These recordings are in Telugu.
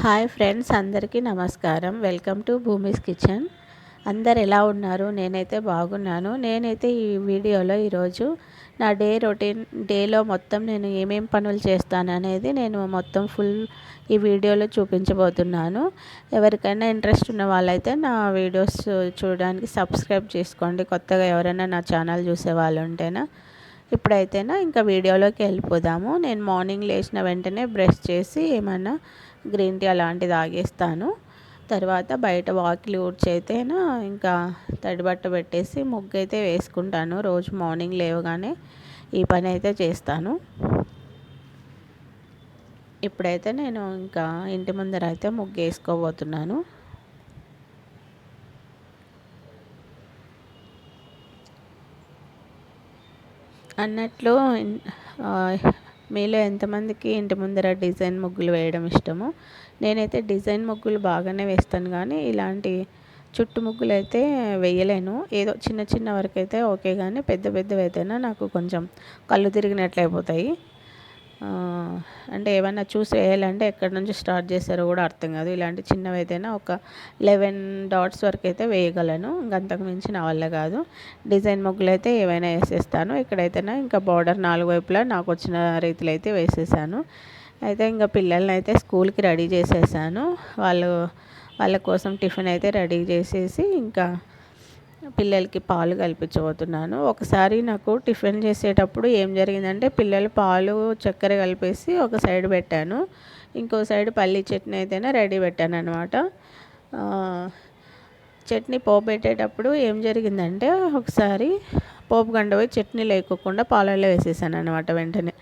హాయ్ ఫ్రెండ్స్ అందరికీ నమస్కారం. Welcome to Bhumi's kitchen. అందరు ఎలా ఉన్నారు? నేనైతే బాగున్నాను. నేనైతే ఈ వీడియోలో ఈరోజు నా డే రొటీన్ డేలో మొత్తం నేను ఏమేం పనులు చేస్తాను అనేది నేను మొత్తం ఫుల్ ఈ వీడియోలో చూపించబోతున్నాను. ఎవరికైనా ఇంట్రెస్ట్ ఉన్న వాళ్ళైతే నా వీడియోస్ చూడడానికి సబ్స్క్రైబ్ చేసుకోండి. కొత్తగా ఎవరైనా నా ఛానల్ చూసే వాళ్ళు ఉంటేనా. ఇప్పుడైతేనా ఇంకా వీడియోలోకి వెళ్ళిపోదాము. నేను మార్నింగ్ లేచిన వెంటనే బ్రష్ చేసి ఏమన్నా గ్రీన్ టీ అలాంటివి తాగేస్తాను. తర్వాత బయట వాకిలి ఊడ్చైతేనా ఇంకా తడిబట్ట పెట్టేసి ముగ్గు అయితే వేసుకుంటాను. రోజు మార్నింగ్ లేవగానే ఈ పని అయితే చేస్తాను. ఇప్పుడైతే నేను ఇంకా ఇంటి ముందర అయితే ముగ్గు వేసుకోబోతున్నాను అన్నట్లు మీలో ఎంతమందికి ఇంటి ముందర డిజైన్ ముగ్గులు వేయడం ఇష్టము? నేనైతే డిజైన్ ముగ్గులు బాగానే వేస్తాను కానీ ఇలాంటి చుట్టు ముగ్గులు అయితే వేయలేను. ఏదో చిన్న చిన్న వరకు అయితే ఓకే కానీ పెద్ద పెద్దవి అయితేనే నాకు కొంచెం కళ్ళు తిరిగినట్లు అయిపోతాయి అంటే ఏమైనా చూసి వేయాలంటే ఎక్కడి నుంచి స్టార్ట్ చేశారో కూడా అర్థం కాదు. ఇలాంటి చిన్నవి అయితేనే ఒక లెవెన్ డాట్స్ వరకు అయితే వేయగలను. ఇంకంతకు మించి నా వల్ల కాదు. డిజైన్ ముగ్గులు అయితే ఏవైనా వేసేస్తాను. ఇక్కడైతేనే ఇంకా బార్డర్ నాలుగు వైపులా నాకు వచ్చిన రీతిలో అయితే వేసేసాను. అయితే ఇంకా పిల్లల్ని అయితే స్కూల్కి రెడీ చేసేసాను. వాళ్ళు వాళ్ళ కోసం టిఫిన్ అయితే రెడీ చేసేసి ఇంకా పిల్లలకి పాలు కల్పించబోతున్నాను. ఒకసారి నాకు టిఫిన్ చేసేటప్పుడు ఏం జరిగిందంటే పిల్లలు పాలు చక్కెర కలిపేసి ఒక సైడ్ పెట్టాను. ఇంకో సైడ్ పల్లీ చట్నీ అయితేనే రెడీ పెట్టాను అనమాట చట్నీ పోపు పెట్టేటప్పుడు ఏం జరిగిందంటే ఒకసారి పోపు గండపోయి చట్నీ లేకోకుండా పాలల్లో వేసేసాను అనమాట వెంటనే.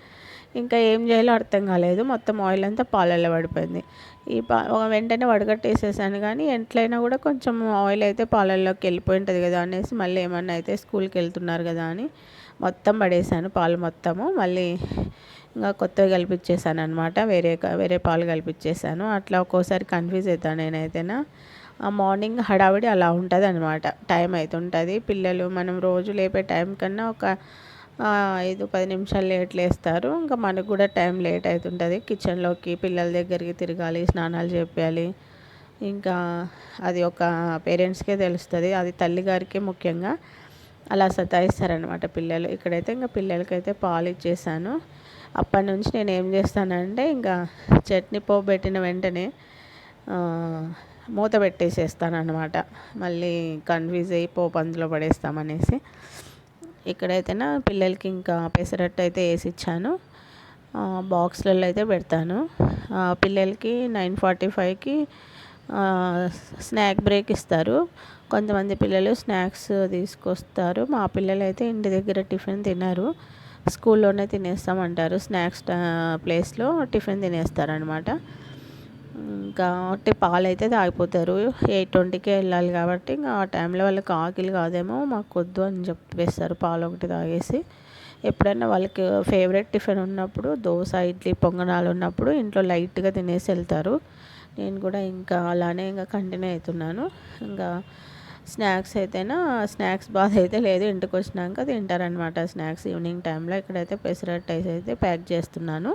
ఇంకా ఏం చేయాలో అర్థం కాలేదు. మొత్తం ఆయిల్ అంతా పాలల్లో పడిపోయింది. ఈ పా వెంటనే వడగట్టేసేసాను కానీ ఎట్లయినా కూడా కొంచెం ఆయిల్ అయితే పాలల్లోకి వెళ్ళిపోయి ఉంటుంది కదా అనేసి మళ్ళీ ఏమన్నా అయితే స్కూల్కి వెళ్తున్నారు కదా అని మొత్తం పడేసాను పాలు మొత్తము. మళ్ళీ ఇంకా కొత్తవి కలిపించేసాను అనమాట వేరే వేరే పాలు కలిపించేసాను అట్లా ఒక్కోసారి కన్ఫ్యూజ్ అవుతాను నేనైతేనా. ఆ మార్నింగ్ హడావిడి అలా ఉంటుంది అనమాట టైం అవుతుంటుంది పిల్లలు మనం రోజు లేపే టైం కన్నా ఒక ఐదు పది నిమిషాలు లేట్ లేస్తారు. ఇంకా మనకు కూడా టైం లేట్ అవుతుంటుంది. కిచెన్లోకి పిల్లల దగ్గరికి తిరగాలి స్నానాలు చెప్పాలి ఇంకా అది ఒక పేరెంట్స్కే తెలుస్తుంది. అది తల్లిగారికి ముఖ్యంగా అలా సతాయిస్తారనమాట పిల్లలు. ఇక్కడైతే ఇంకా పిల్లలకైతే పాలు ఇచ్చేసాను. అప్పటి నుంచి నేను ఏం చేస్తానంటే ఇంకా చట్నీ పోపు పెట్టిన వెంటనే మూత పెట్టేసేస్తాను అనమాట మళ్ళీ కన్ఫ్యూజ్ అయ్యి పోపు అందులో పడేస్తామనేసి. ఇక్కడైతేనా పిల్లలకి ఇంకా పెసరట్టు అయితే వేసి ఇచ్చాను బాక్స్లలో అయితే పెడతాను పిల్లలకి నైన్ ఫార్టీ ఫైవ్కి స్నాక్ బ్రేక్ ఇస్తారు. కొంతమంది పిల్లలు స్నాక్స్ తీసుకొస్తారు. మా పిల్లలు అయితే ఇంటి దగ్గర టిఫిన్ తినరు. స్కూల్లోనే తినేస్తామంటారు. స్నాక్స్ ప్లేస్లో టిఫిన్ తినేస్తారనమాట. ఇంకా పాలు అయితే తాగిపోతారు. ఎయిట్ ట్వంటీకే వెళ్ళాలి కాబట్టి ఇంకా ఆ టైంలో వాళ్ళకి ఆకలి కాదేమో మాకు వద్దు అని చెప్పేస్తారు పాలు ఒకటి తాగేసి. ఎప్పుడైనా వాళ్ళకి ఫేవరెట్ టిఫిన్ ఉన్నప్పుడు దోశ ఇడ్లీ పొంగనాలు ఉన్నప్పుడు ఇంట్లో లైట్గా తినేసి వెళ్తారు. నేను కూడా ఇంకా అలానే ఇంకా కంటిన్యూ అవుతున్నాను. ఇంకా స్నాక్స్ అయితేనా స్నాక్స్ బాధ అయితే లేదు. ఇంటికి వచ్చినాక తింటారనమాట స్నాక్స్ ఈవినింగ్ టైంలో ఇక్కడైతే పెసరట్ అయితే ప్యాక్ చేస్తున్నాను.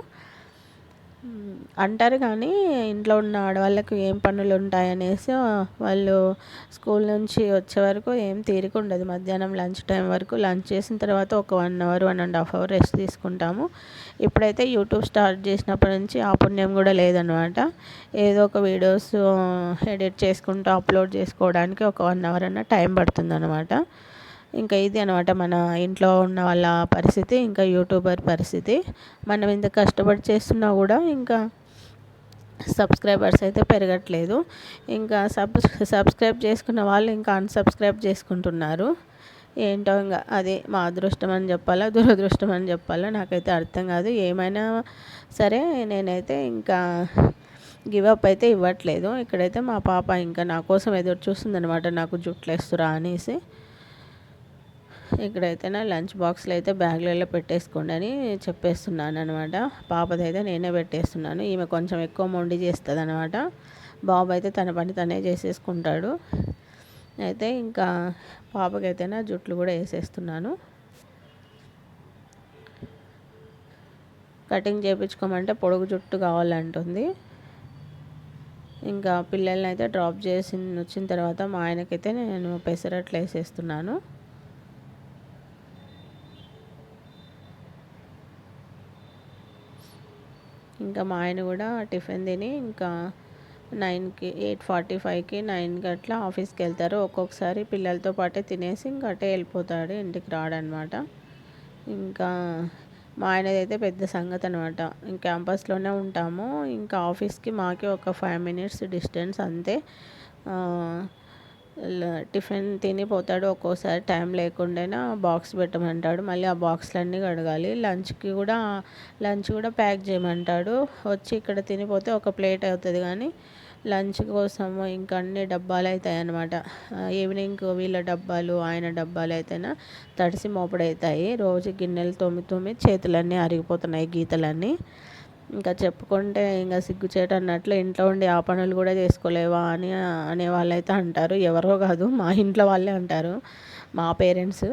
అంటారు కానీ ఇంట్లో ఉన్న ఆడవాళ్ళకి ఏం పనులు ఉంటాయనేసి వాళ్ళు స్కూల్ నుంచి వచ్చే వరకు ఏం తీరిక ఉండదు. మధ్యాహ్నం లంచ్ టైం వరకు లంచ్ చేసిన తర్వాత ఒక one hour one and half hour rest తీసుకుంటాము. ఇప్పుడైతే యూట్యూబ్ స్టార్ట్ చేసినప్పటి నుంచి ఆ పుణ్యం కూడా లేదనమాట ఏదో ఒక వీడియోస్ ఎడిట్ చేసుకుంటూ అప్లోడ్ చేసుకోవడానికి ఒక వన్ అవర్ అన్న టైం పడుతుంది అనమాట ఇంకా ఇది అనమాట మన ఇంట్లో ఉన్న వాళ్ళ పరిస్థితి ఇంకా యూట్యూబర్ పరిస్థితి. మనం ఇంత కష్టపడి చేస్తున్నా కూడా ఇంకా సబ్స్క్రైబర్స్ అయితే పెరగట్లేదు. ఇంకా సబ్ సబ్స్క్రైబ్ చేసుకున్న వాళ్ళు ఇంకా అన్సబ్స్క్రైబ్ చేసుకుంటున్నారు. ఏంటో ఇంకా అది మా అదృష్టం అని చెప్పాలా దురదృష్టం అని చెప్పాలా నాకైతే అర్థం కాదు. ఏమైనా సరే నేనైతే ఇంకా గివప్ అయితే ఇవ్వట్లేదు. ఇక్కడైతే మా పాప ఇంకా నా కోసం ఎదురు చూస్తుందనమాట నాకు జుట్లు వేస్తురా అనేసి. ఇక్కడైతే నా లంచ్ బాక్స్లో అయితే బ్యాగ్లలో పెట్టేసుకోండి అని చెప్పేస్తున్నాను అనమాట పాపదైతే నేనే పెట్టేస్తున్నాను. ఈమె కొంచెం ఎక్కువ మొండి చేస్తుంది అనమాట బాబు అయితే తన పని తనే చేసేసుకుంటాడు. అయితే ఇంకా పాపకైతే నా జుట్లు కూడా వేసేస్తున్నాను. కటింగ్ చేయించుకోమంటే పొడుగు జుట్టు కావాలంటుంది. ఇంకా పిల్లల్ని అయితే డ్రాప్ చేసి వచ్చిన తర్వాత మా ఆయనకైతే నేను పెసరట్లు వేసేస్తున్నాను. ఇంకా మా ఆయన కూడా టిఫిన్ తిని ఇంకా నైన్కి ఎయిట్ ఫార్టీ ఫైవ్కి నైన్కి అట్లా ఆఫీస్కి వెళ్తారు. ఒక్కొక్కసారి పిల్లలతో పాటే తినేసి ఇంకా అటే వెళ్ళిపోతాడు ఇంటికి రాడనమాట. ఇంకా మా ఆయనదైతే పెద్ద సంగతి అనమాట క్యాంపస్లోనే ఉంటాము. ఇంకా ఆఫీస్కి మాకే ఒక ఫైవ్ మినిట్స్ డిస్టెన్స్ అంతే. టిఫిన్ తిని పోతాడు ఒక్కోసారి టైం లేకుండా బాక్స్ పెట్టమంటాడు మళ్ళీ ఆ బాక్స్లన్నీ కడగాలి. లంచ్కి కూడా లంచ్ కూడా ప్యాక్ చేయమంటాడు. వచ్చి ఇక్కడ తినిపోతే ఒక ప్లేట్ అవుతుంది కానీ లంచ్ కోసము ఇంకా అన్ని డబ్బాలు అవుతాయి అన్నమాట ఈవినింగ్ వీళ్ళ డబ్బాలు ఆయన డబ్బాలు అయితేనా తడిసి మోపడవుతాయి రోజు గిన్నెలు తోమి తొమ్మిది చేతులన్నీ అరిగిపోతున్నాయి గీతలన్నీ. ఇంకా చెప్పుకుంటే ఇంకా సిగ్గుచేట అన్నట్లు ఇంట్లో ఉండి ఆ పనులు కూడా చేసుకోలేవా అని అనే వాళ్ళైతే అంటారు. ఎవరో కాదు మా ఇంట్లో వాళ్ళే అంటారు మా పేరెంట్స్.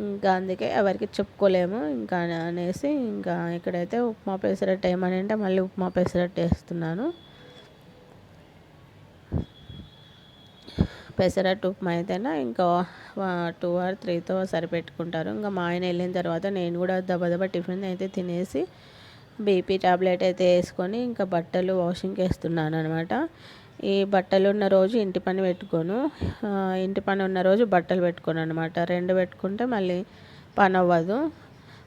ఇంకా అందుకే ఎవరికి చెప్పుకోలేము. ఇంకా అనేసి ఇంకా ఇక్కడైతే ఉప్మా పెసరట్టు ఏమని అంటే మళ్ళీ ఉప్మా పెసరట్టు వేస్తున్నాను. పెసరట్టు ఉప్మా అయితేనా ఇంకా టూ ఆర్ త్రీతో సరిపెట్టుకుంటారు. ఇంకా మా ఆయన వెళ్ళిన తర్వాత నేను కూడా దబదబ టిఫిన్ అయితే తినేసి బీపీ టాబ్లెట్ అయితే వేసుకొని ఇంకా బట్టలు వాషింగ్కి వేస్తున్నాను అనమాట ఈ బట్టలు ఉన్న రోజు ఇంటి పని పెట్టుకోను. ఇంటి పని ఉన్న రోజు బట్టలు పెట్టుకోను అనమాట రెండు పెట్టుకుంటే మళ్ళీ పని అవ్వదు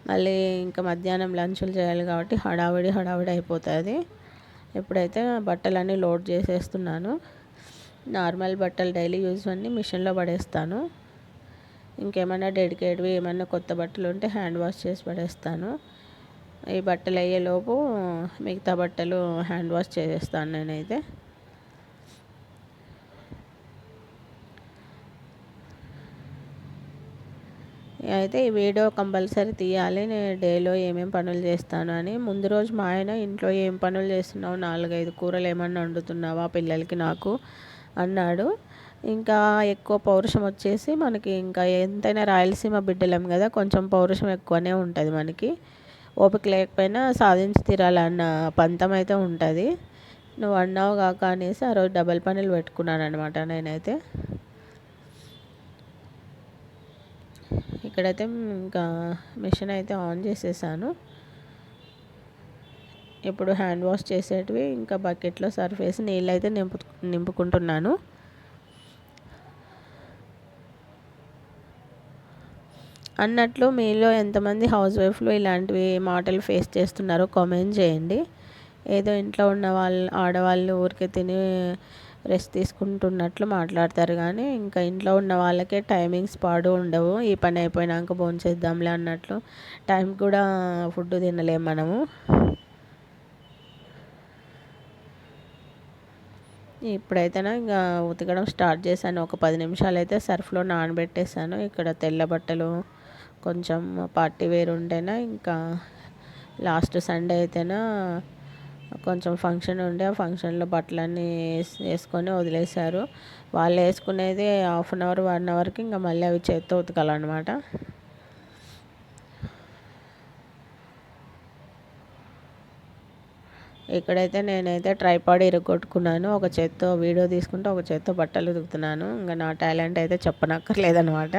మళ్ళీ ఇంకా మధ్యాహ్నం లంచులు చేయాలి కాబట్టి హడావిడి హడావిడి అయిపోతుంది. ఎప్పుడైతే బట్టలన్నీ లోడ్ చేసేస్తున్నాను నార్మల్ బట్టలు డైలీ యూజ్ అన్నీ మిషన్లో పడేస్తాను. ఇంకేమైనా డెడికేట్వి ఏమైనా కొత్త బట్టలు ఉంటే హ్యాండ్ వాష్ చేసి పడేస్తాను. ఈ బట్టలు అయ్యేలోపు మిగతా బట్టలు హ్యాండ్ వాష్ చేసేస్తాను నేనైతే. అయితే ఈ వీడియో కంపల్సరీ తీయాలి. నేను డేలో ఏమేమి పనులు చేస్తాను అని. ముందు రోజు మా ఆయన ఇంట్లో ఏం పనులు చేస్తున్నావు? నాలుగైదు కూరలు ఏమన్నా వండుతున్నావా పిల్లలకి నాకు? అన్నాడు. ఇంకా ఎక్కువ పౌరుషం వచ్చేసి మనకి ఇంకా ఎంతైనా రాయలసీమ బిడ్డలం కదా కొంచెం పౌరుషం ఎక్కువనే ఉంటుంది మనకి. ఓపిక లేకపోయినా సాధించి తీరాలన్న పంతం అయితే ఉంటుంది. నువ్వు అన్నావు కాక అనేసి ఆ రోజు డబల్ పనులు పెట్టుకున్నాను అనమాట నేనైతే. ఇక్కడైతే ఇంకా మిషన్ అయితే ఆన్ చేసేసాను. ఇప్పుడు హ్యాండ్ వాష్ చేసేటివి ఇంకా బకెట్లో సర్ఫ్ వేసి నీళ్ళు అయితే నింపు నింపుకుంటున్నాను అన్నట్లు మీలో ఎంతమంది హౌస్ వైఫ్లు ఇలాంటివి మాటలు ఫేస్ చేస్తున్నారో కామెంట్ చేయండి. ఏదో ఇంట్లో ఉన్న వాళ్ళు ఆడవాళ్ళు ఊరికే తిని రెస్ట్ తీసుకుంటున్నట్లు మాట్లాడతారు కానీ ఇంకా ఇంట్లో ఉన్న వాళ్ళకే టైమింగ్స్ పాడు ఉండవు. ఈ పని అయిపోయినాక భోంచేద్దాంలే అన్నట్లు టైం కూడా ఫుడ్ తినలేము మనము. ఇప్పుడైతేనే ఇంకా ఉతకడం స్టార్ట్ చేశాను. ఒక పది నిమిషాలు అయితే సర్ఫ్లో నానబెట్టేసాను ఇక్కడ తెల్ల బట్టలు కొంచెం పార్టీ వేర్ ఉండేనా ఇంకా లాస్ట్ సండే అయితేనా కొంచెం ఫంక్షన్ ఉండే ఆ ఫంక్షన్లో బట్టలన్నీ వేసుకొని వదిలేశారు. వాళ్ళు వేసుకునేది హాఫ్ అన్ అవర్ వన్ అవర్కి ఇంకా మళ్ళీ అవి చేత్తో ఉతకాలన్నమాట. ఇక్కడైతే నేనైతే ట్రైపాడ్ ఇరగొట్టుకున్నాను ఒక చేత్తో వీడియో తీసుకుంటే ఒక చేత్తో బట్టలు ఉతుకుతున్నాను. ఇంకా నా టాలెంట్ అయితే చెప్పనక్కర్లేదనమాట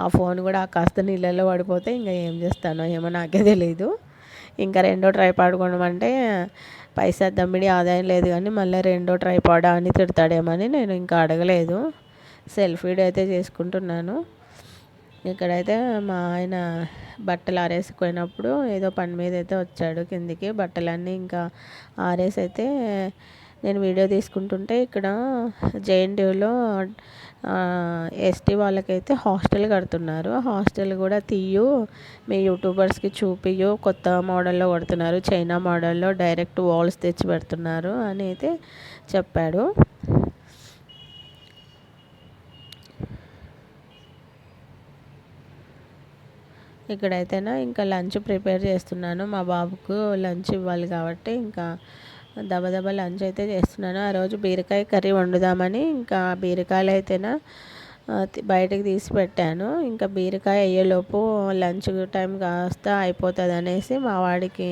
ఆ ఫోన్ కూడా కాస్త నీళ్ళల్లో పడిపోతే ఇంకా ఏం చేస్తానో ఏమో నాకే తెలియదు ఇంకా రెండో ట్రైపాడ్ కొనమంటే పైసా దమ్మిడి ఆదాయం లేదు కానీ మళ్ళీ రెండో ట్రైపాడా అని తిడతాడేమని నేను ఇంకా అడగలేదు. సెల్ఫీ అయితే చేసుకుంటున్నాను. ఇక్కడైతే మా ఆయన బట్టలు ఆరేసుకుపోయినప్పుడు ఏదో పని మీద అయితే వచ్చాడు కిందికి. బట్టలన్నీ ఇంకా ఆరేసి అయితే నేను వీడియో తీసుకుంటుంటే ఇక్కడ జేఎన్టీయూలో ఎస్టీ వాళ్ళకైతే హాస్టల్ కడుతున్నారు. హాస్టల్ కూడా తీయు మీ యూట్యూబర్స్కి చూపియు కొత్త మోడల్లో కొడుతున్నారు చైనా మోడల్లో డైరెక్ట్ వాల్స్ తెచ్చి పెడుతున్నారు అని అయితే చెప్పాడు. ఇక్కడైతేనా ఇంకా లంచ్ ప్రిపేర్ చేస్తున్నాను. మా బాబుకు లంచ్ ఇవ్వాలి కాబట్టి ఇంకా దబదబ లంచ్ అయితే చేస్తున్నాను. ఆ రోజు బీరకాయ కర్రీ వండుదామని ఇంకా బీరకాయలు అయితేనా బయటకు తీసి పెట్టాను. ఇంకా బీరకాయ అయ్యేలోపు లంచ్ టైం కాస్త అయిపోతుంది అనేసి మా వాడికి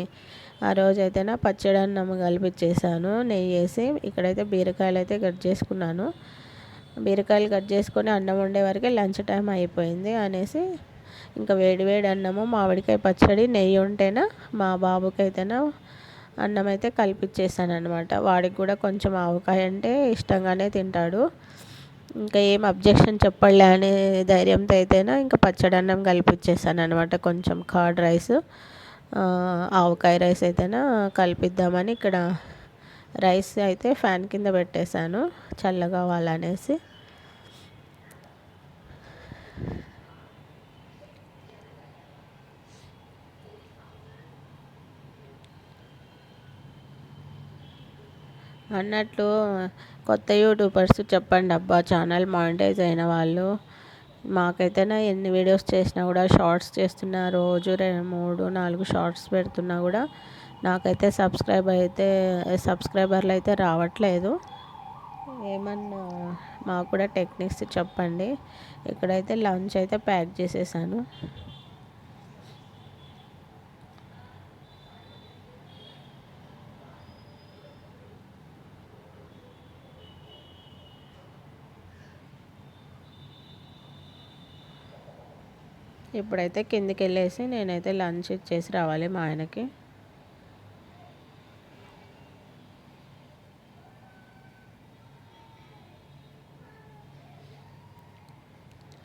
ఆ రోజైతేనా పచ్చడి అన్నం కలిపిచ్చేసాను. నెయ్యి వేసి ఇక్కడైతే బీరకాయలు అయితే కట్ చేసుకున్నాను. బీరకాయలు కట్ చేసుకొని అన్నం వండే వరకే లంచ్ టైం అయిపోయింది అనేసి ఇంకా వేడి వేడి అన్నము మామిడికాయ పచ్చడి నెయ్యి ఉంటేనా మా బాబుకైతేనా అన్నం అయితే కలిపిచ్చేసాను అనమాట వాడికి కూడా కొంచెం ఆవకాయ అంటే ఇష్టంగానే తింటాడు. ఇంకా ఏం అబ్జెక్షన్ చెప్పలే అనే ధైర్యంతో అయితేనా ఇంకా పచ్చడి అన్నం కలిపిచ్చేసాను అనమాట కొంచెం. కర్డ్ రైస్ ఆవకాయ రైస్ అయితేనా కలిపిద్దామని ఇక్కడ రైస్ అయితే ఫ్యాన్ కింద పెట్టేశాను చల్లగా అవ్వాలనేసి. అన్నట్లు కొత్త యూట్యూబర్స్ చెప్పండి అబ్బా ఛానల్ మానిటైజ్ అయిన వాళ్ళు. మాకైతేనే ఎన్ని వీడియోస్ చేసినా కూడా షార్ట్స్ చేస్తున్నా రోజు రెండు మూడు నాలుగు షార్ట్స్ పెడుతున్నా కూడా నాకైతే సబ్స్క్రైబ్ అయితే సబ్స్క్రైబర్లు అయితే రావట్లేదు. ఏమన్నా మాకు కూడా టెక్నిక్స్ చెప్పండి. ఇక్కడైతే లంచ్ అయితే ప్యాక్ చేసేసాను. ఇప్పుడైతే కిందికి వెళ్ళేసి నేనైతే లంచ్ ఇచ్చేసి రావాలి మా ఆయనకి.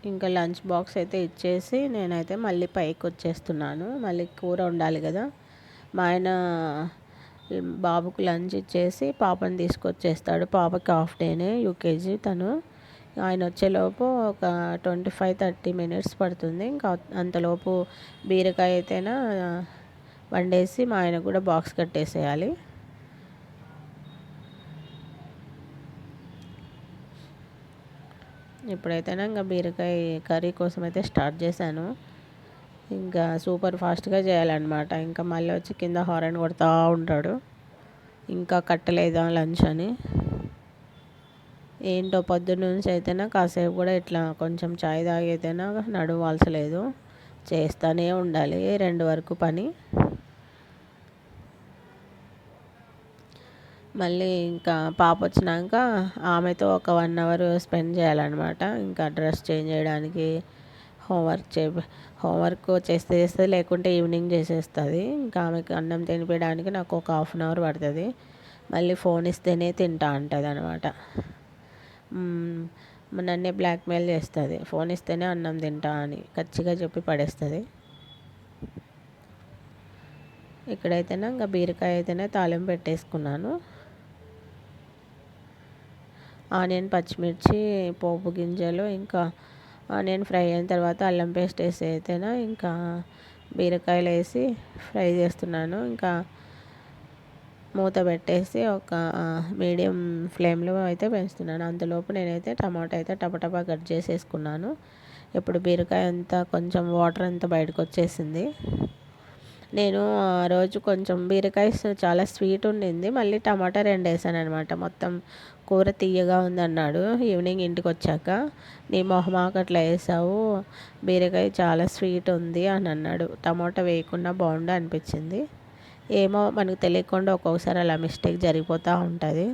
ఇంకా లంచ్ బాక్స్ అయితే ఇచ్చేసి నేనైతే మళ్ళీ పైకి వచ్చేస్తున్నాను. మళ్ళీ కూర ఉండాలి కదా. మా ఆయన బాబుకు లంచ్ ఇచ్చేసి పాపని తీసుకొచ్చేస్తాడు. పాపకి హాఫ్ డేనే యూకేజీ తను. ఆయన వచ్చేలోపు ఒక ట్వంటీ ఫైవ్ థర్టీ మినిట్స్ పడుతుంది. ఇంకా అంతలోపు బీరకాయ అయితేనా వండేసి మా ఆయన కూడా బాక్స్ కట్టేసేయాలి. ఇప్పుడైతేనా ఇంకా బీరకాయ కర్రీ కోసం అయితే స్టార్ట్ చేశాను. ఇంకా సూపర్ ఫాస్ట్గా చేయాలన్నమాట. ఇంకా మళ్ళీ వచ్చి కింద హారన్ కొడతా ఉంటాడు. ఇంకా కట్టలేదా లంచ్ అని. ఏంటో పొద్దున్న నుంచి అయితేనా కాసేపు కూడా ఇట్లా కొంచెం చాయ్ తాగైతేనా నడవాల్సలేదు. చేస్తూనే ఉండాలి రెండు వరకు పని. మళ్ళీ ఇంకా పాప వచ్చినాక ఆమెతో ఒక వన్ అవర్ స్పెండ్ చేయాలన్నమాట. ఇంకా డ్రెస్ చేంజ్ చేయడానికి హోంవర్క్ చే హోంవర్క్ చేస్తే చేస్తుంది లేకుంటే ఈవినింగ్ చేసేస్తుంది. ఇంకా ఆమెకి అన్నం తినిపించడానికి నాకు ఒక హాఫ్ అన్ అవర్ పడుతుంది. మళ్ళీ ఫోన్ ఇస్తేనే తింటా అంటుంది అనమాట నన్నే బ్లాక్మెయిల్ చేస్తుంది. ఫోన్ ఇస్తేనే అన్నం తింటా అని ఖచ్చిగా చెప్పి పడేస్తుంది. ఇక్కడైతేనే? ఇంకా బీరకాయ అయితేనే తాళం పెట్టేసుకున్నాను. ఆనియన్ పచ్చిమిర్చి పోపు గింజలు ఇంకా ఆనియన్ ఫ్రై అయిన తర్వాత అల్లం పేస్ట్ వేసి అయితేనే ఇంకా బీరకాయలు వేసి ఫ్రై చేస్తున్నాను. ఇంకా మూత పెట్టేసి ఒక మీడియం ఫ్లేమ్లో అయితే పెంచుతున్నాను అంతలోపు నేనైతే టమాటా అయితే టపటపా కట్ చేసేసుకున్నాను. ఇప్పుడు బీరకాయ అంతా కొంచెం వాటర్ అంతా బయటకు వచ్చేసింది నేను ఆ రోజు కొంచెం బీరకాయ చాలా స్వీట్ ఉండింది. మళ్ళీ టమాటా రెండు వేసాను అనమాట మొత్తం కూర తీయగా ఉందన్నాడు. ఈవినింగ్ ఇంటికి వచ్చాక నీ మొహమాకు అట్లా వేసావు. బీరకాయ చాలా స్వీట్ ఉంది అని అన్నాడు. టమాటా వేయకుండా బాగుండు అనిపించింది. ఏమో మనకు తెలియకుండా ఒక్కొక్కసారి అలా మిస్టేక్ జరిగిపోతూ ఉంటుంది.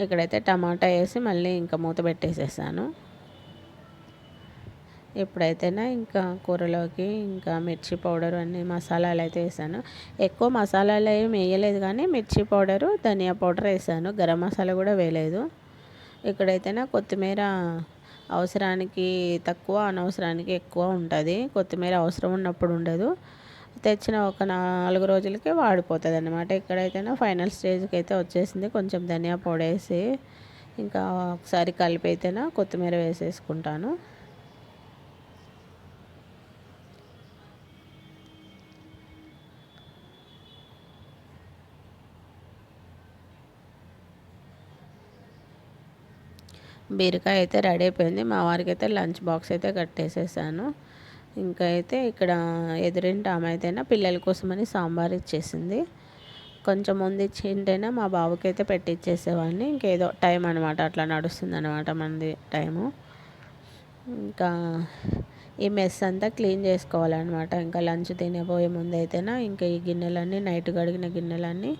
ఇక్కడైతే టమాటా వేసి మళ్ళీ ఇంకా మూత పెట్టేసేసాను. ఇప్పుడైతేనే ఇంకా కూరలోకి ఇంకా మిర్చి పౌడర్ అన్ని మసాలాలు అయితే వేసాను. ఎక్కువ మసాలాలు ఏమి వేయలేదు కానీ మిర్చి పౌడరు ధనియా పౌడర్ వేసాను. గరం మసాలా కూడా వేయలేదు. ఇక్కడైతేనే కొత్తిమీర అవసరానికి తక్కువ అనవసరానికి ఎక్కువ ఉంటుంది. కొత్తిమీర అవసరం ఉన్నప్పుడు ఉండదు. తెచ్చిన ఒక నాలుగు రోజులకే వాడిపోతుంది అనమాట ఇక్కడైతేనే ఫైనల్ స్టేజ్కి అయితే వచ్చేసింది. కొంచెం ధనియా పొడి వేసి ఇంకా ఒకసారి కలిపి అయితేనే కొత్తిమీర వేసేసుకుంటాను. బీరకాయ అయితే రెడీ అయిపోయింది. మా వారికి అయితే లంచ్ బాక్స్ అయితే కట్టేసేసాను. ఇంకా అయితే ఇక్కడ ఎదురింటి ఆమె అయితేనా పిల్లల కోసమని సాంబార్ ఇచ్చేసింది. కొంచెం ముందు ఇచ్చింటేనా మా బాబుకి అయితే పెట్టిచ్చేసేవాడిని ఇంకేదో టైం అనమాట అట్లా నడుస్తుంది అనమాట మనది టైము. ఇంకా ఈ మెస్ అంతా క్లీన్ చేసుకోవాలన్నమాట. ఇంకా లంచ్ తినబోయే ముందు అయితేనా ఇంకా ఈ గిన్నెలన్నీ నైట్ కడిగిన గిన్నెలన్నీ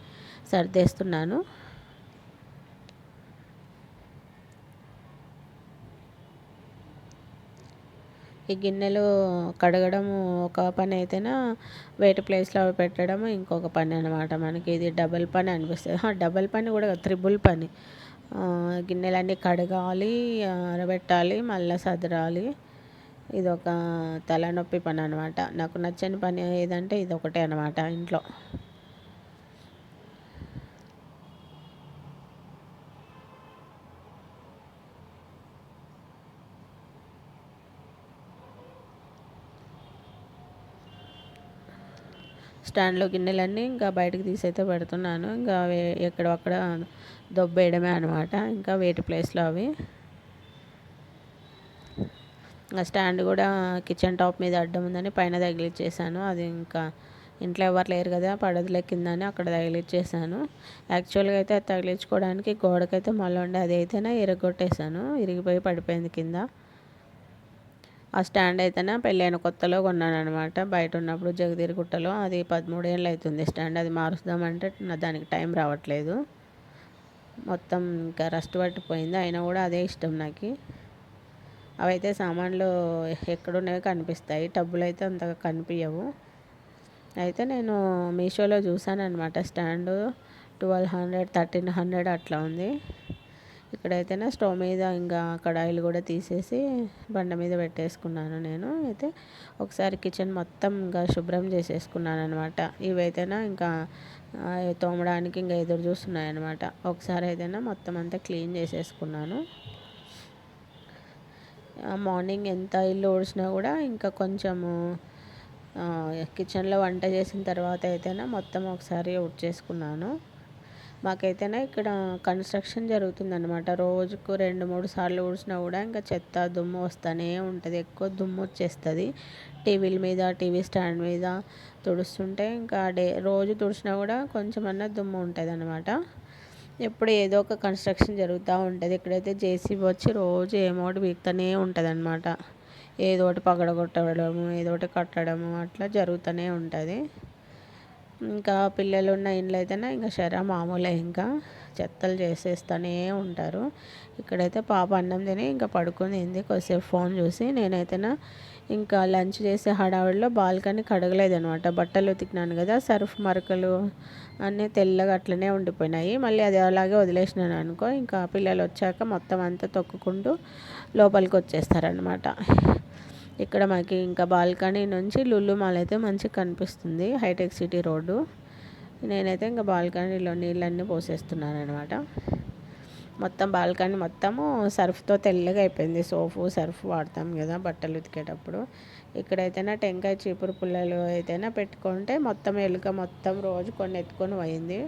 సర్దేస్తున్నాను. ఈ గిన్నెలు కడగడం ఒక పని అయితేనా వేటి ప్లేస్లో అవి పెట్టడం ఇంకొక పని అనమాట మనకి. ఇది డబల్ పని అనిపిస్తుంది. డబల్ పని కూడా త్రిబుల్ పని. గిన్నెలన్నీ కడగాలి ఆరబెట్టాలి మళ్ళీ సదరాలి. ఇది ఒక తలనొప్పి పని అనమాట నాకు నచ్చని పని ఏదంటే ఇది ఒకటే అనమాట ఇంట్లో. స్టాండ్లో గిన్నెలన్నీ ఇంకా బయటకు తీసైతే పెడుతున్నాను. ఇంకా అవి ఎక్కడక్కడ దొబ్బేయడమే అనమాట ఇంకా వేటి ప్లేస్లో అవి. స్టాండ్ కూడా కిచెన్ టాప్ మీద అడ్డం ఉందని పైన తగిలిచ్చేసాను. అది ఇంకా ఇంట్లో ఎవరు లేరు కదా పడదులే కిందని అక్కడ తగిలిచ్చేసాను. యాక్చువల్గా అయితే అది తగిలించుకోవడానికి గోడకైతే మళ్ళీ ఉండే అది అయితేనే ఇరగొట్టేశాను ఇరిగిపోయి పడిపోయింది కింద. ఆ స్టాండ్ అయితేనే పెళ్ళైన కొత్తలో కొన్నాను అనమాట బయట ఉన్నప్పుడు జగదీరుగుట్టలో అది పదమూడేళ్ళు అవుతుంది స్టాండ్. అది మారుస్తామంటే దానికి టైం రావట్లేదు. మొత్తం ఇంకా రస్ట్ పట్టిపోయింది. అయినా కూడా అదే ఇష్టం నాకు. అవైతే సామాన్లు ఎక్కడున్నాయో కనిపిస్తాయి. టబ్బులు అయితే అంతగా కనిపించవు అయితే నేను మీషోలో చూసాను అనమాట stand twelve hundred thirteen hundred అట్లా ఉంది. ఇక్కడైతేనే స్టవ్ మీద ఇంకా కడాయిలు కూడా తీసేసి బండ మీద పెట్టేసుకున్నాను నేను. అయితే ఒకసారి కిచెన్ మొత్తం ఇంకా శుభ్రం చేసేసుకున్నాను అనమాట ఇవైతేనా ఇంకా తోమడానికి ఇంకా ఎదురు చూస్తున్నాయి అనమాట ఒకసారి అయితేనా మొత్తం అంతా క్లీన్ చేసేసుకున్నాను. మార్నింగ్ ఎంత ఇల్లు ఊడ్చినా కూడా ఇంకా కొంచెము కిచెన్లో వంట చేసిన తర్వాత అయితేనే మొత్తం ఒకసారి ఊడ్చేసుకున్నాను. మాకైతేనే ఇక్కడ కన్స్ట్రక్షన్ జరుగుతుందన్నమాట. రోజుకు రెండు మూడు సార్లు ఊడ్చినా కూడా ఇంకా చెత్త దుమ్ము వస్తూనే ఉంటుంది. ఎక్కువ దుమ్ము వచ్చేస్తుంది. టీవీల మీద టీవీ స్టాండ్ మీద తుడుస్తుంటే ఇంకా డే రోజు తుడిచినా కూడా కొంచెమన్నా దుమ్ము ఉంటుంది అనమాట ఎప్పుడు ఏదో ఒక కన్స్ట్రక్షన్ జరుగుతూ ఉంటుంది. ఇక్కడైతే జేసీబీ వచ్చి రోజు ఏమోటి వీక్తూనే ఉంటుంది అనమాట ఏదో ఒకటి పగడగొట్టడము ఏదో ఒకటి కట్టడము అట్లా జరుగుతూనే ఉంటుంది. ఇంకా పిల్లలు ఉన్న ఇండ్లు అయితేనే ఇంకా శర మామూలే ఇంకా చెత్తలు చేసేస్తూనే ఉంటారు. ఇక్కడైతే పాప అన్నం తిని ఇంకా పడుకుంది కొద్దిసేపు ఫోన్ చూసి. నేనైతేనా ఇంకా లంచ్ చేసే హడావిడిలో బాల్కనీ కడగలేదు అనమాట బట్టలు ఉతికినాను కదా సర్ఫ్ మరకలు అన్నీ తెల్లగా అట్లనే ఉండిపోయినాయి. మళ్ళీ అది అలాగే వదిలేసినాను అనుకో ఇంకా పిల్లలు వచ్చాక మొత్తం అంతా తొక్కుకుంటూ లోపలికి వచ్చేస్తారనమాట ఇక్కడ మాకు ఇంకా బాల్కనీ నుంచి లుల్లు మాల్ అయితే మంచిగా కనిపిస్తుంది హైటెక్ సిటీ రోడ్డు. నేనైతే ఇంకా బాల్కనీలో నీళ్ళన్నీ పోసేస్తున్నాను అనమాట మొత్తం బాల్కనీ మొత్తము సర్ఫ్తో తెల్లగా అయిపోయింది సోపు సర్ఫ్ వాడతాం కదా బట్టలు ఉతికేటప్పుడు. ఇక్కడైతేనా టెంకాయ చీపురు పుల్లలు అయితేనా పెట్టుకుంటే మొత్తం ఎలుక మొత్తం రోజు కొన్ని ఎత్తుకొని పోయింది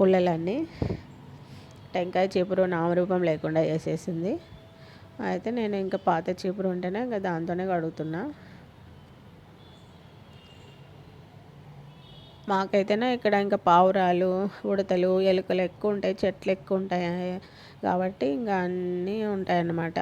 పుల్లలన్నీ. టెంకాయ చీపురు నామరూపం లేకుండా చేసేసింది అయితే నేను ఇంకా పాత చీపురు ఉంటేనే ఇంకా దాంతోనే కడుగుతున్నా. మాకైతేనే ఇక్కడ ఇంకా పావురాలు ఉడతలు ఎలుకలు ఎక్కువ ఉంటాయి చెట్లు ఎక్కువ ఉంటాయి. కాబట్టి ఇంకా అన్నీ ఉంటాయన్నమాట.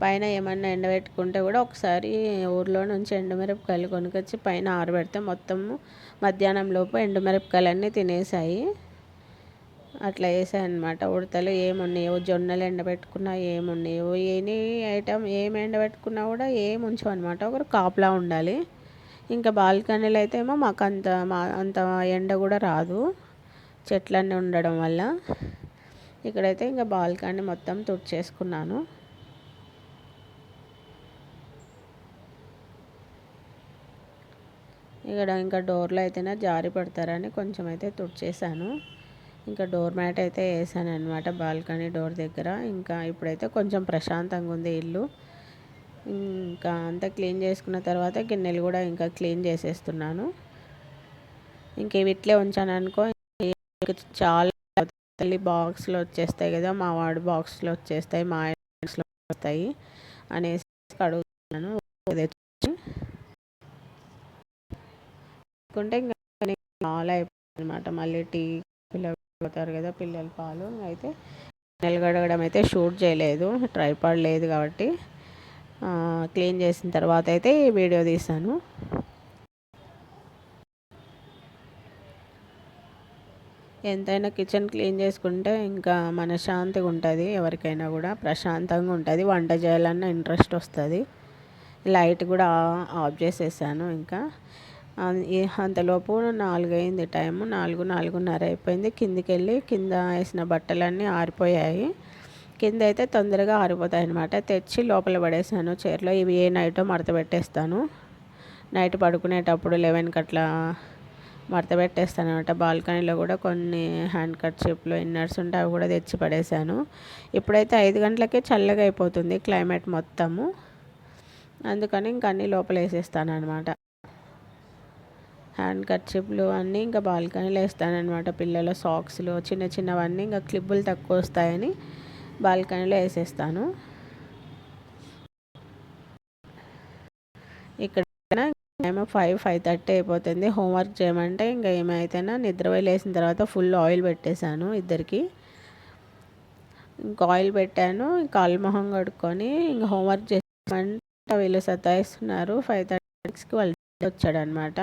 పైన ఏమన్నా ఎండబెట్టుకుంటే కూడా ఒకసారి ఊర్లో నుంచి ఎండుమిరపకాయలు కొనుకొచ్చి పైన ఆరబెడితే మొత్తము మధ్యాహ్నం లోపు ఎండుమిరపకాయలన్నీ తినేసాయి అట్లా వేసాయన్నమాట ఉడతలు ఏమున్నాయో జొన్నలు ఎండబెట్టుకున్నా ఏమున్నాయో ఎనీ ఐటమ్ ఏమి ఎండబెట్టుకున్నా కూడా ఏమి ఉంచమన్నమాట ఒకరు కాపలా ఉండాలి. ఇంకా బాల్కనీలో అయితే ఏమో మాకు అంత మా అంత ఎండ కూడా రాదు. చెట్లన్నీ ఉండడం వల్ల. ఇక్కడైతే ఇంకా బాల్కనీ మొత్తం తుడిచేసుకున్నాను. ఇక్కడ ఇంకా డోర్లో అయితేనే జారి పడతారని కొంచెం అయితే తుడిచేసాను ఇంకా డోర్ మ్యాట్ అయితే వేసాను అనమాట బాల్కనీ డోర్ దగ్గర. ఇంకా ఇప్పుడైతే కొంచెం ప్రశాంతంగా ఉంది ఇల్లు. ఇంకా అంతా క్లీన్ చేసుకున్న తర్వాత గిన్నెలు కూడా ఇంకా క్లీన్ చేసేస్తున్నాను. ఇంక ఇవి ఇట్లే ఉంచాను అనుకో చాలా తల్లి బాక్స్లో వచ్చేస్తాయి కదా మా వాడు బాక్స్లో వచ్చేస్తాయి మా బాక్స్లో వస్తాయి అనేసి అడుగుతున్నాను. తెచ్చి ఇంకా చాలా అయిపోయింది అనమాట మళ్ళీ టీ పిల్లలు కదా పిల్లల పాలు. అయితే నిలగడగడం అయితే షూట్ చేయలేదు ట్రైపాడ్ లేదు కాబట్టి క్లీన్ చేసిన తర్వాత అయితే ఈ వీడియో తీసాను. ఎంతైనా కిచెన్ క్లీన్ చేసుకుంటే ఇంకా మనశ్శాంతిగా ఉంటుంది ఎవరికైనా కూడా ప్రశాంతంగా ఉంటుంది వంట చేయాలన్న ఇంట్రెస్ట్ వస్తుంది. లైట్ కూడా ఆఫ్ చేసేసాను ఇంకా. అంతలోపు నాలుగైంది టైము. నాలుగు నాలుగున్నర అయిపోయింది. కిందికి వెళ్ళి కింద వేసిన బట్టలన్నీ ఆరిపోయాయి. కింద అయితే తొందరగా ఆరిపోతాయి అనమాట తెచ్చి లోపల పడేసాను చీరలో. ఇవి ఏ నైటో మడత పెట్టేస్తాను. నైట్ పడుకునేటప్పుడు లెవెన్కి అట్లా మడత పెట్టేస్తాను అనమాట బాల్కనీలో కూడా కొన్ని హ్యాండ్ కట్ షేప్లో ఇన్నర్స్ ఉంటే అవి కూడా తెచ్చి పడేసాను. ఇప్పుడైతే ఐదు గంటలకే చల్లగా అయిపోతుంది క్లైమేట్ మొత్తము. అందుకని ఇంక అన్నీ లోపల వేసేస్తాను అనమాట హ్యాండ్ కర్చిప్లు అన్నీ ఇంకా బాల్కనీలో వేస్తానమాట పిల్లల సాక్స్లు చిన్న చిన్నవన్నీ ఇంకా క్లిప్పులు తక్కువ వస్తాయని బాల్కనీలో వేసేస్తాను. ఇక్కడ ఏమో ఫైవ్ ఫైవ్ థర్టీ అయిపోతుంది. హోంవర్క్ చేయమంటే ఇంకా ఏమైతేనా నిద్రపోయి లేసిన తర్వాత ఫుల్ ఆయిల్ పెట్టేశాను ఇద్దరికి. ఇంకా ఆయిల్ పెట్టాను ఇంకా అల్మొహం కడుక్కొని ఇంకా హోంవర్క్ చేసామంటే వీళ్ళు సతాయిస్తున్నారు. ఫైవ్ థర్టీకి వాళ్ళు వచ్చాడనమాట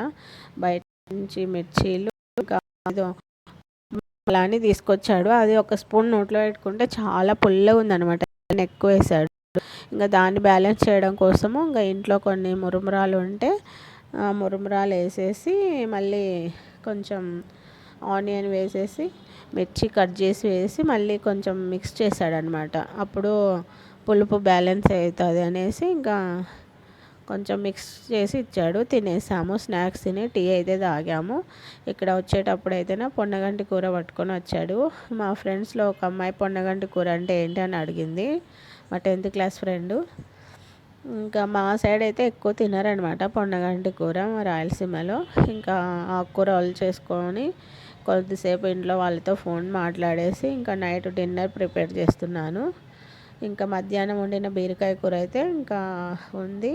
బయట నుంచి మిర్చీలు ఇంకా అని తీసుకొచ్చాడు. అది ఒక స్పూన్ నోట్లో పెట్టుకుంటే చాలా పుల్లగా ఉందనమాట ఎక్కువ వేసాడు. ఇంకా దాన్ని బ్యాలెన్స్ చేయడం కోసము ఇంకా ఇంట్లో కొన్ని మురుమురాలు ఉంటే మురుమురాలు వేసేసి మళ్ళీ కొంచెం ఆనియన్ వేసేసి మిర్చి కట్ చేసి వేసి మళ్ళీ కొంచెం మిక్స్ చేశాడనమాట అప్పుడు పులుపు బ్యాలెన్స్ అవుతుంది అనేసి ఇంకా కొంచెం మిక్స్ చేసి ఇచ్చాడు. తినేసాము. స్నాక్స్ తిని టీ అయితే తాగాము. ఇక్కడ వచ్చేటప్పుడు అయితేనే పొన్నగంటి కూర పట్టుకొని వచ్చాడు. మా ఫ్రెండ్స్లో ఒక అమ్మాయి పొన్నగంటి కూర అంటే ఏంటి అని అడిగింది. మా టెన్త్ క్లాస్ ఫ్రెండ్. ఇంకా మా సైడ్ అయితే ఎక్కువ తినారనమాట పొన్నగంటి కూర మా రాయలసీమలో. ఇంకా ఆకుకూర వాళ్ళు చేసుకొని కొద్దిసేపు ఇంట్లో వాళ్ళతో ఫోన్ మాట్లాడేసి ఇంకా నైట్ డిన్నర్ ప్రిపేర్ చేస్తున్నాను. ఇంకా మధ్యాహ్నం వండిన బీరకాయ కూర అయితే ఇంకా ఉంది.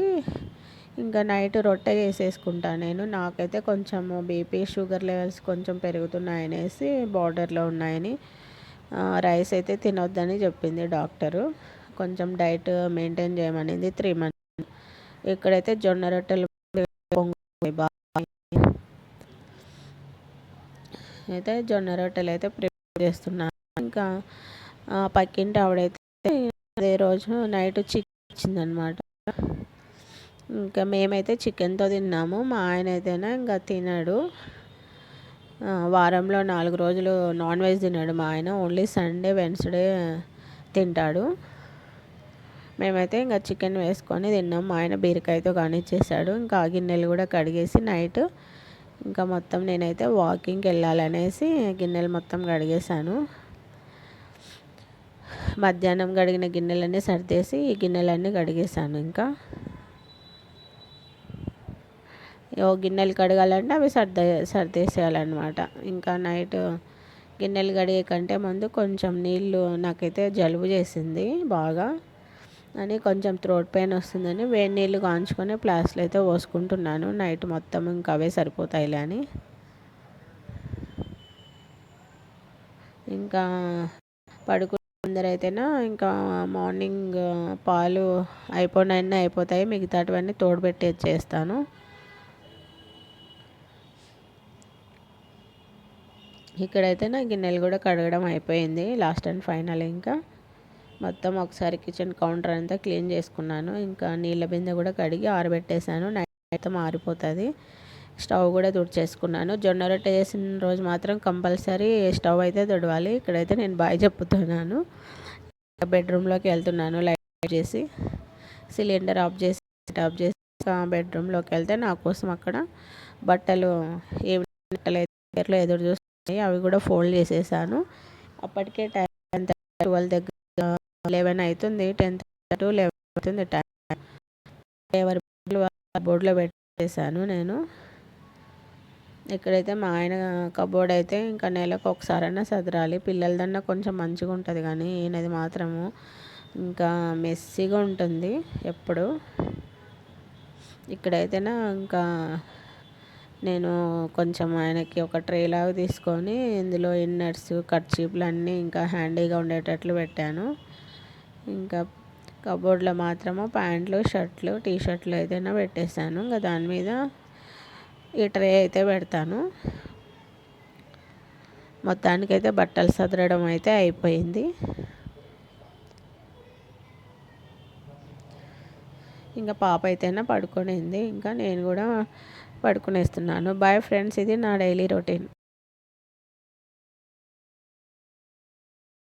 ఇంకా నైట్ రొట్టె చేసేసుకుంటాను నేను. నాకైతే కొంచెం బీపీ షుగర్ లెవెల్స్ కొంచెం పెరుగుతున్నాయనేసి బార్డర్లో ఉన్నాయని రైస్ అయితే తినొద్దని చెప్పింది డాక్టరు. కొంచెం డైట్ మెయింటైన్ చేయమనింది త్రీ మంత్స్. ఇక్కడైతే జొన్న రొట్టెలు అయితే జొన్న రొట్టెలు అయితే ప్రిపేర్ చేస్తున్నాను ఇంకా పక్కింటి ఆవిడైతే అదే రోజు నైట్ చికెన్ వచ్చిందనమాట ఇంకా మేమైతే చికెన్తో తిన్నాము. మా ఆయన అయితేనే ఇంకా తినాడు. వారంలో నాలుగు రోజులు నాన్ వెజ్ తిన్నాడు మా ఆయన. ఓన్లీ సండే వెన్స్డే తింటాడు. మేమైతే ఇంకా చికెన్ వేసుకొని తిన్నాం. మా ఆయన బీరకాయతో కానిచ్చేసాడు. ఇంకా ఆ గిన్నెలు కూడా కడిగేసి నైట్ ఇంకా మొత్తం నేనైతే వాకింగ్కి వెళ్ళాలనేసి గిన్నెలు మొత్తం కడిగేశాను. మధ్యాహ్నం కడిగిన గిన్నెలన్నీ సర్దేసి ఈ గిన్నెలన్నీ కడిగేసాను ఇంకా. ఓ గిన్నెలు కడగాలంటే అవి సర్దే సర్దేసేయాలన్నమాట. ఇంకా నైట్ గిన్నెలు కడిగే కంటే ముందు కొంచెం నీళ్ళు నాకైతే జలుబు చేసింది బాగా. అని కొంచెం త్రోట్ పెయిన్ వస్తుందని వేడి నీళ్ళు కాంచుకొని ప్లాస్లో అయితే పోసుకుంటున్నాను. నైట్ మొత్తం ఇంకా అవే సరిపోతాయిలే అని. ఇంకా పడుకు అయితేనా ఇంకా మార్నింగ్ పాలు అయిపోయిన అయిపోతాయి. మిగతాటివన్నీ తోడుపెట్టి చేస్తాను. ఇక్కడైతే నా గిన్నెలు కూడా కడగడం అయిపోయింది. లాస్ట్ అండ్ ఫైనల్ ఇంకా. మొత్తం ఒకసారి కిచెన్ కౌంటర్ అంతా క్లీన్ చేసుకున్నాను. ఇంకా నీళ్ళ బిందె కూడా కడిగి ఆరబెట్టేశాను. నైట్ అయితే మారిపోతుంది. స్టవ్ కూడా తుడిచేసుకున్నాను. జొన్న రొట్టె చేసిన రోజు మాత్రం కంపల్సరీ స్టవ్ అయితే తుడవాలి. ఇక్కడైతే నేను బాయ్ చెప్పుతున్నాను. బెడ్రూమ్లోకి వెళ్తున్నాను లైట్ చేసి సిలిండర్ ఆఫ్ చేసి ఆఫ్ చేసి బెడ్రూమ్లోకి వెళ్తే నా కోసం అక్కడ బట్టలు ఏ బట్టలు అయితే ఎదురు చూస్తున్నాయి. అవి కూడా ఫోల్డ్ చేసేసాను. అప్పటికే టైం ట్వెల్వ్ దగ్గర లెవెన్ అవుతుంది. టెన్త్ టు లెవెన్ అవుతుంది టైం. ఎవరి బోర్డులో పెట్టేసాను నేను. ఇక్కడైతే మా ఆయన కబోర్డ్ అయితే ఇంకా నెలకు ఒకసారైనా సదరాలి. పిల్లలదన్నా కొంచెం మంచిగా ఉంటుంది కానీ ఈయనది మాత్రము ఇంకా మెస్సీగా ఉంటుంది ఎప్పుడు. ఇక్కడైతేనా ఇంకా నేను కొంచెం ఆయనకి ఒక ట్రే లాగా తీసుకొని ఇందులో ఇన్నర్స్ కర్చీప్లు అన్నీ ఇంకా హ్యాండీగా ఉండేటట్లు పెట్టాను. ఇంకా కబోర్డ్లో మాత్రము ప్యాంట్లు షర్ట్లు టీ షర్ట్లు ఏదైనా పెట్టేశాను. ఇంకా దాని మీద ఈ ట్రే అయితే పెడతాను. మొత్తానికైతే బట్టలు సదరడం అయితే అయిపోయింది. ఇంకా పాప అయితేనే పడుకునింది. ఇంకా నేను కూడా పడుకునేస్తున్నాను. బాయ్ ఫ్రెండ్స్ ఇది నా డైలీ రొటీన్